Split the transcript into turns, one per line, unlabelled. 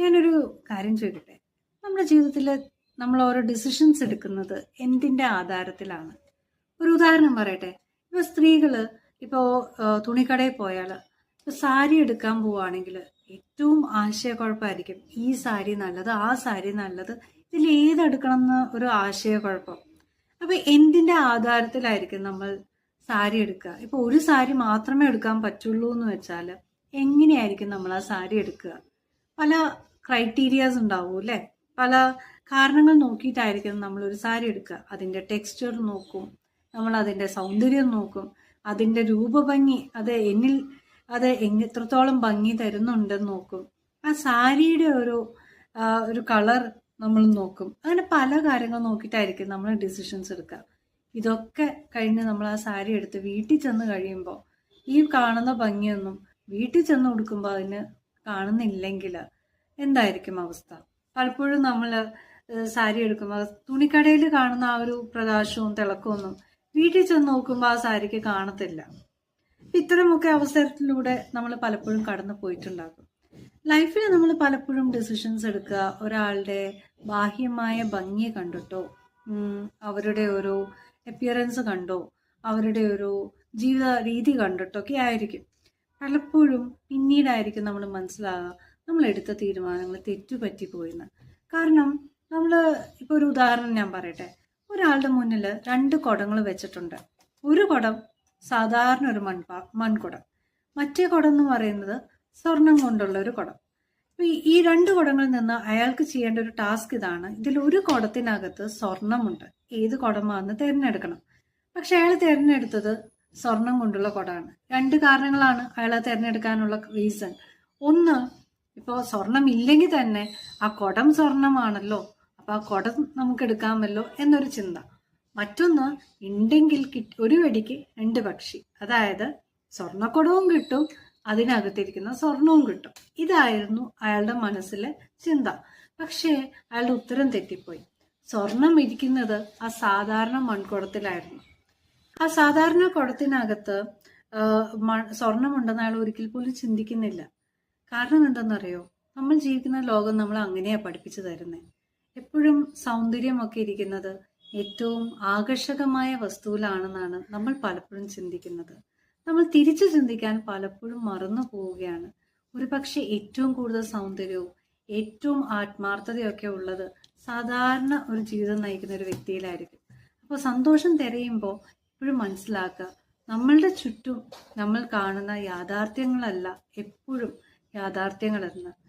ഞാനൊരു കാര്യം ചോദിക്കട്ടെ? നമ്മുടെ ജീവിതത്തിൽ നമ്മൾ ഓരോ ഡിസിഷൻസ് എടുക്കുന്നത് എന്തിന്റെ ആധാരത്തിലാണ്? ഒരു ഉദാഹരണം പറയട്ടെ. ഇപ്പൊ സ്ത്രീകൾ ഇപ്പോ തുണിക്കടയിൽ പോയാൽ ഇപ്പൊ സാരി എടുക്കാൻ പോവുകയാണെങ്കിൽ ഏറ്റവും ആശയക്കുഴപ്പമായിരിക്കും ഈ സാരി നല്ലത് ആ സാരി നല്ലത് ഇതിൽ ഏതെടുക്കണം എന്ന് ഒരു ആശയക്കുഴപ്പം. അപ്പോൾ എന്തിന്റെ ആധാരത്തിലായിരിക്കും നമ്മൾ സാരി എടുക്കുക? ഇപ്പൊ ഒരു സാരി മാത്രമേ എടുക്കാൻ പറ്റുള്ളൂ എന്ന് വെച്ചാൽ എങ്ങനെയായിരിക്കും നമ്മൾ ആ സാരി എടുക്കുക? പല ക്രൈറ്റീരിയാസ് ഉണ്ടാവും അല്ലേ? പല കാരണങ്ങൾ നോക്കിയിട്ടായിരിക്കും നമ്മൾ ഒരു സാരി എടുക്കുക. അതിന്റെ ടെക്സ്ചർ നോക്കും നമ്മൾ അതിന്റെ സൗന്ദര്യം നോക്കും അതിന്റെ രൂപഭംഗി അത് എന്നിൽ അത് എത്രത്തോളം ഭംഗി തരുന്നുണ്ടെന്ന് നോക്കും. ആ സാരിയുടെ ഒരു ഒരു കളർ നമ്മൾ നോക്കും. അങ്ങനെ പല കാര്യങ്ങൾ നോക്കിയിട്ടായിരിക്കും നമ്മൾ ഡിസിഷൻസ് എടുക്കുക. ഇതൊക്കെ കഴിഞ്ഞ് നമ്മൾ ആ സാരി എടുത്ത് വീട്ടിൽ ചെന്ന് കഴിയുമ്പോൾ ഈ കാണുന്ന ഭംഗിയൊന്നും വീട്ടിൽ ചെന്ന് കൊടുക്കുമ്പോൾ അതിന് കാണുന്നില്ലെങ്കിൽ എന്തായിരിക്കും അവസ്ഥ? പലപ്പോഴും നമ്മൾ സാരി എടുക്കുമ്പോൾ തുണിക്കടയിൽ കാണുന്ന ആ ഒരു പ്രകാശവും തിളക്കവും ഒന്നും വീട്ടിൽ ചെന്ന് നോക്കുമ്പോൾ ആ സാരിക്ക് കാണത്തില്ല. ഇത്തരമൊക്കെ അവസരത്തിലൂടെ നമ്മൾ പലപ്പോഴും കടന്നു പോയിട്ടുണ്ടാകും. ലൈഫിൽ നമ്മൾ പലപ്പോഴും ഡിസിഷൻസ് എടുക്കുക ഒരാളുടെ ബാഹ്യമായ ഭംഗി കണ്ടിട്ടോ അവരുടെ ഒരു അപ്പിയറൻസ് കണ്ടോ അവരുടെ ഒരു ജീവിത രീതി കണ്ടിട്ടോ ഒക്കെ ആയിരിക്കും. പലപ്പോഴും പിന്നീടായിരിക്കും നമ്മൾ മനസ്സിലാകുക നമ്മൾ എടുത്ത തീരുമാനങ്ങൾ തെറ്റുപറ്റിപ്പോയിന്ന് കാരണം നമ്മൾ ഇപ്പോൾ ഒരു ഉദാഹരണം ഞാൻ പറയട്ടെ. ഒരാളുടെ മുന്നിൽ രണ്ട് കുടങ്ങൾ വെച്ചിട്ടുണ്ട്. ഒരു കുടം സാധാരണ ഒരു മൺപാ മൺകുടം. മറ്റേ കുടം എന്ന് പറയുന്നത് സ്വർണം കൊണ്ടുള്ള ഒരു കുടം. ഈ- രണ്ട് കുടങ്ങളിൽ നിന്ന് അയാൾക്ക് ചെയ്യേണ്ട ഒരു ടാസ്ക് ഇതാണ്. ഇതിൽ ഒരു കുടത്തിനകത്ത് സ്വർണമുണ്ട്. ഏത് കുടമാണെന്ന് തിരഞ്ഞെടുക്കണം. പക്ഷെ അയാൾ തിരഞ്ഞെടുത്തത് സ്വർണം കൊണ്ടുള്ള കുടമാണ്. രണ്ട് കാരണങ്ങളാണ് അയാളെ തിരഞ്ഞെടുക്കാനുള്ള റീസൺ ഒന്ന് ഇപ്പോൾ സ്വർണം ഇല്ലെങ്കിൽ തന്നെ ആ കുടം സ്വർണമാണല്ലോ. അപ്പോൾ ആ കുടം നമുക്ക് എടുക്കാമല്ലോ എന്നൊരു ചിന്ത. മറ്റൊന്ന് ഉണ്ടെങ്കിൽ കിട്ട് ഒരു വെടിക്ക് രണ്ട് പക്ഷി. അതായത് സ്വർണക്കുടവും കിട്ടും അതിനകത്തിരിക്കുന്ന സ്വർണവും കിട്ടും. ഇതായിരുന്നു അയാളുടെ മനസ്സിലെ ചിന്ത. പക്ഷേ അയാളുടെ ഉത്തരം തെറ്റിപ്പോയി. സ്വർണം ഇരിക്കുന്നത് ആ സാധാരണ മൺകുടത്തിലായിരുന്നു. ആ സാധാരണ കുടത്തിനകത്ത് സ്വർണമുണ്ടെന്ന് അയാൾ ഒരിക്കൽ പോലും ചിന്തിക്കുന്നില്ല. കാരണം എന്താണെന്നറിയോ നമ്മൾ ജീവിക്കുന്ന ലോകം നമ്മൾ അങ്ങനെയാ പഠിപ്പിച്ചു തരുന്നത് എപ്പോഴും സൗന്ദര്യമൊക്കെ ഇരിക്കുന്നത് ഏറ്റവും ആകർഷകമായ വസ്തുവിലാണെന്നാണ് നമ്മൾ പലപ്പോഴും ചിന്തിക്കുന്നത്. നമ്മൾ തിരിച്ചു ചിന്തിക്കാൻ പലപ്പോഴും മറന്നു പോവുകയാണ്. ഒരുപക്ഷെ ഏറ്റവും കൂടുതൽ സൗന്ദര്യവും ഏറ്റവും ആത്മാർത്ഥതയൊക്കെ ഉള്ളത് സാധാരണ ഒരു ജീവിതം നയിക്കുന്ന ഒരു വ്യക്തിയിലായിരിക്കും. അപ്പോൾ സന്തോഷം തിരയുമ്പോൾ എപ്പോഴും മനസ്സിലാക്കുക നമ്മളുടെ ചുറ്റും നമ്മൾ കാണുന്ന യാഥാർത്ഥ്യങ്ങളല്ല എപ്പോഴും യാഥാർത്ഥ്യങ്ങളെന്ന്.